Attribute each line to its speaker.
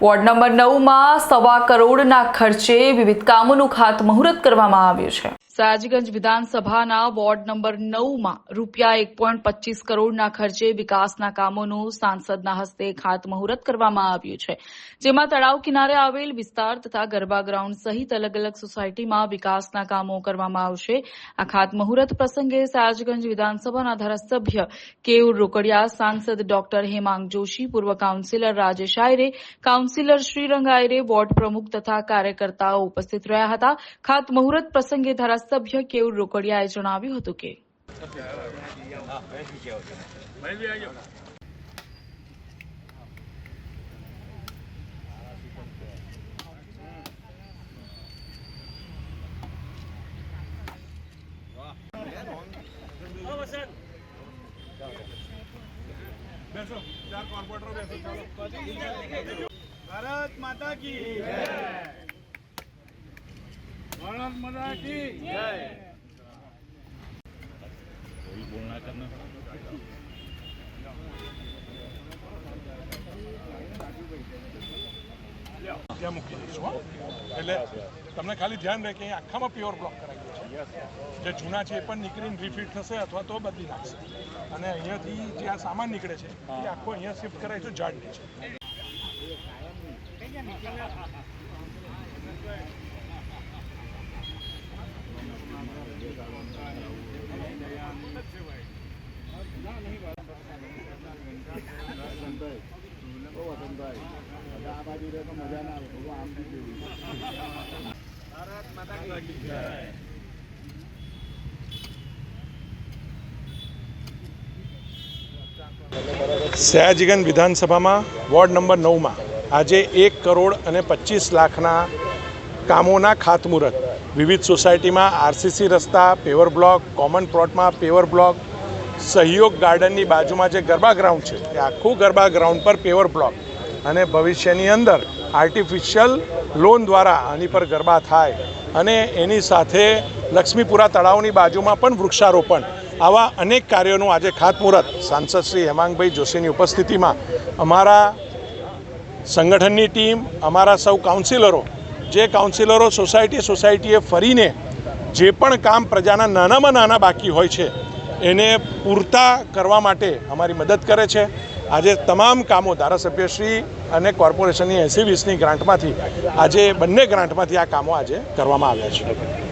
Speaker 1: Ward number નવમાં સવા કરોડના ખર્ચે વિવિધ કામોનું ખાતમુહૂર્ત કરવામાં આવ્યું છે. સયાજીગંજ વિધાનસભાના વોર્ડ નંબર નવમાં રૂપિયા એક પોઈન્ટ પચીસ કરોડના ખર્ચે વિકાસના કામોનું સાંસદના હસ્તે ખાતમુહૂર્ત કરવામાં આવ્યું છે. જેમાં તળાવ કિનારે આવેલ વિસ્તાર તથા ગરબા ગ્રાઉન્ડ સહિત અલગ અલગ સોસાયટીમાં વિકાસના કામો કરવામાં આવશે. આ ખાતમુહૂર્ત પ્રસંગે સયાજગંજ વિધાનસભાના ધારાસભ્ય કેયુર રોકડિયા, સાંસદ ડોક્ટર હેમાંગ જોશી, પૂર્વ councillor Rajesh Ayre, councillor Shrirang Ayre, ward પ્રમુખ તથા કાર્યકર્તાઓ ઉપસ્થિત રહ્યા હતા. ખાતમુહૂર્ત પ્રસંગે ધારાસભ્ય કેયુર રોકડિયાએ જણાવ્યું હતું કે
Speaker 2: भारत माता की भारत माता की
Speaker 3: ત્યાં મૂકી દઈશું હો એટલે તમને ખાલી ધ્યાન રહે કે અહીં આખામાં પ્યોર બ્લોક કરાવી છે જે જૂના છે એ પણ નીકળીને રિફિટ થશે અથવા તો બદલી નાખશે અને અહીંયાથી જે આ સામાન નીકળે છે એ આખો અહીંયા શિફ્ટ કરાવીશું ઝાડ નીચે સયાજીગંજ વિધાનસભામાં વોર્ડ નંબર નવમાં આજે એક કરોડ અને પચીસ લાખના કામોના ખાતમુહૂર્ત વિવિધ સોસાયટીમાં આરસીસી રસ્તા, પેવર બ્લોક, કોમન પ્લોટમાં પેવર બ્લોક, સહયોગ ગાર્ડનની બાજુમાં જે ગરબા ગ્રાઉન્ડ છે, એ આખું ગરબા ગ્રાઉન્ડ પર પેવર બ્લોક અને ભવિષ્યની અંદર આર્ટિફિશિયલ લોન દ્વારા આની પર ગરબા થાય અને એની સાથે લક્ષ્મીપુરા તળાવની બાજુમાં પણ વૃક્ષારોપણ. આવા અનેક કાર્યોનું આજે ખાતમુહૂર્ત. સાંસદ શ્રી હેમાંગભાઈ જોશીની ઉપસ્થિતિમાં અમારા સંગઠનની ટીમ, અમારા સૌ કાઉન્સિલરો જે કાઉન્સિલરો સોસાયટી સોસાયટીએ ફરીને જે પણ કામ પ્રજાના નાનામાં નાના બાકી હોય છે, એને પૂરતા કરવા માટે અમારી મદદ કરે છે. આજે તમામ કામો ધારાસભ્યશ્રી અને કોર્પોરેશનની એસી વીસની ગ્રાન્ટમાંથી, આજે બંને ગ્રાન્ટમાંથી આ કામો આજે કરવામાં આવ્યા છે.